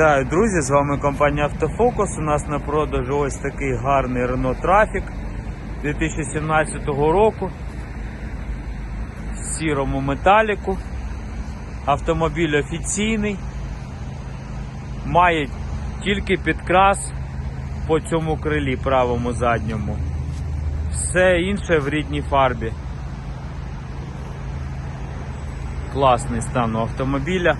Вітаю, друзі! З вами компанія Автофокус. У нас на продажу ось такий гарний Renault Traffic 2017 року в сірому металіку. Автомобіль офіційний. Має тільки підкрас по цьому крилі правому задньому. Все інше в рідній фарбі. Класний стан у автомобіля.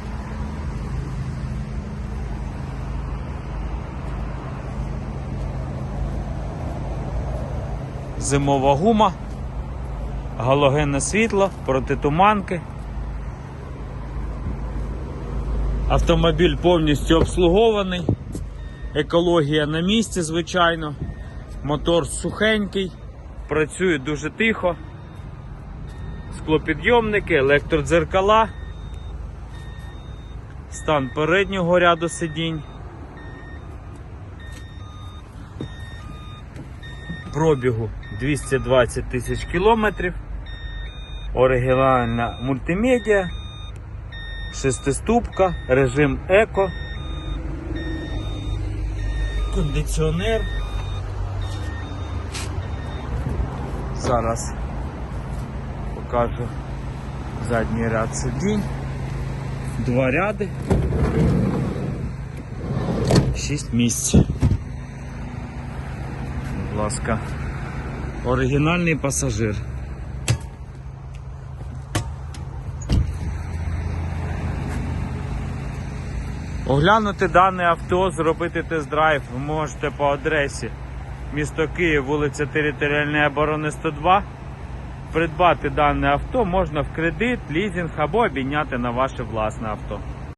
Зимова гума, галогенне світло, протитуманки. Автомобіль повністю обслугований, екологія на місці, звичайно, мотор сухенький, працює дуже тихо, склопідйомники, електродзеркала, стан переднього ряду сидінь. Пробігу 220 тисяч кілометрів. Оригінальна мультимедіа, шестиступка, режим еко, кондиціонер. Зараз покажу задній ряд сидінь, два ряди, шість місць. Ласка, оригінальний пасажир. Оглянути дане авто, зробити тест-драйв ви можете по адресі місто Київ, вулиця Територіальної оборони 102. Придбати дане авто можна в кредит, лізинг або обійняти на ваше власне авто.